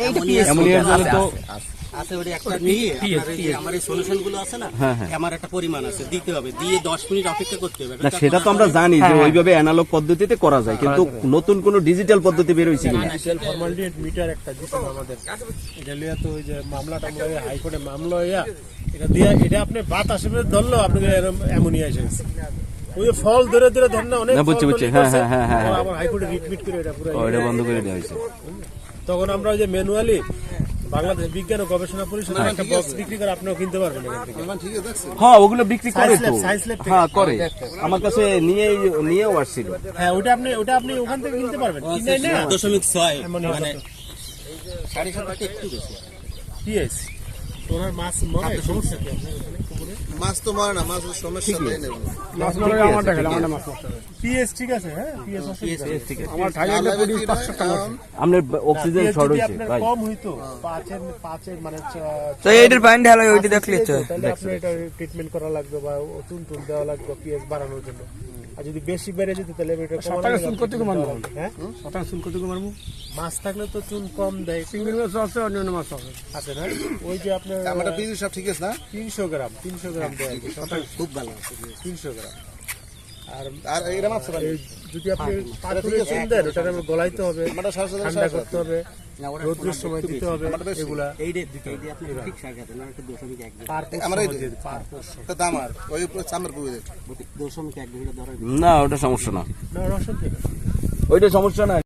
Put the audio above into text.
অ্যামোনিয়ার জলে তো আছে ওটা একটা নিয়ে আপনার এই যে আমার এই সলিউশন আছে না হ্যাঁ, হ্যাঁ। আমার একটা পরিমাণ আছে দিতে হবে দিয়ে দশ মিনিট অপেক্ষা করতে হবে। না সেটা তো আমরা জানি যে ওইভাবে অ্যানালগ পদ্ধতিতে করা যায় কিন্তু নতুন কোন ডিজিটাল পদ্ধতি বের হয়েছে কিনা? ডিজিটাল ফর্মালিটি মিটার একটা দিচ্ছেন আমাদের। এটা লিয়া তো ওই যে মামলা টামলা হইয়া, হাইকোর্টে মামলা হইয়া এটা দিয়ে এটা আপনি বাতাসে ধরলো আপনাকে অ্যামোনিয়া ওই যে ফল ধরে ধরে ধর না অনেক না, বুঝছি, ফল বুঝছি। তৈরি হ্যাঁ, করছে, হ্যাঁ, হ্যাঁ, হ্যাঁ। আবার হাইকোর্টে রিটমিট করে এটা পুরো ও, এটা বন্ধ করে দেওয়া হয়েছে। তখন আমরা ওই যে ম্যানুয়ালি বাংলাদেশ বিজ্ঞান ও গবেষণা পরিষদ একটা বক্স বিক্রি করে আপনিও কিনতে পারবেন হ্যাঁ ওগুলো বিক্রি করে তো। হ্যাঁ করে। আমার কাছে নিয়ে নিয়েও আসছিল। হ্যাঁ ওটা আপনি ওটা আপনি ওখান থেকে কিনতে পারবেন। দশমিক ছয় মানে সাড়ে সাত একটু বেশি। পিএস ওনার মাছ মরে সমস্যা কি? আপনার ওখানে পুকুরে? মাছ তো মারে না মাছ সমস্যা নেই নেব পিএস ঠিক আছে হ্যাঁ? পিএস অসুবিধা নেই। আপনার অক্সিজেন আপনার ভাই কম হইতো পাঁচের পাঁচের মানে তো এইটার ওইটা দেখলে তো তাহলে আপনার এটা ট্রিটমেন্ট করা লাগবে বা চুন টুন দেওয়া লাগবে পিএস বাড়ানোর জন্য। আর যদি বেশি বেড়ে যেত তাহলে এটা কমানো চুন কত কমানো হ্যাঁ? শতাংশ চুন কত মারবো? মাছ থাকলে তো চুন কম দেয়। চিংড়ি মাছ আছে অন্যান্য মাছ আছে। আছে না? ওই যে আপনার পিজি সব ঠিক আছে না? তিনশো গ্রাম তিনশো গ্রাম দেয় আর কি, খুব ভালো তিনশো গ্রাম। আর আর এইটা মাছ যদি আপনি পাথরে চুন দেন ওটা আমরা গলাইতে হবে আমরা সাড়ে সাতশো ঠান্ডা করতে হবে রোদ্রের সময় দিতে হবে এগুলা এই রে দিতে এই ঠিক সার খাতেন না একটা দশমিক এক বিঘা। পার পোস্ট আমরা এই দিয়ে দিই, পার পোস্ট। দাম আর ওই উপরে চামের দশমিক এক না ওটা সমস্যা না। না রসদ দেবে ওইটা সমস্যা না।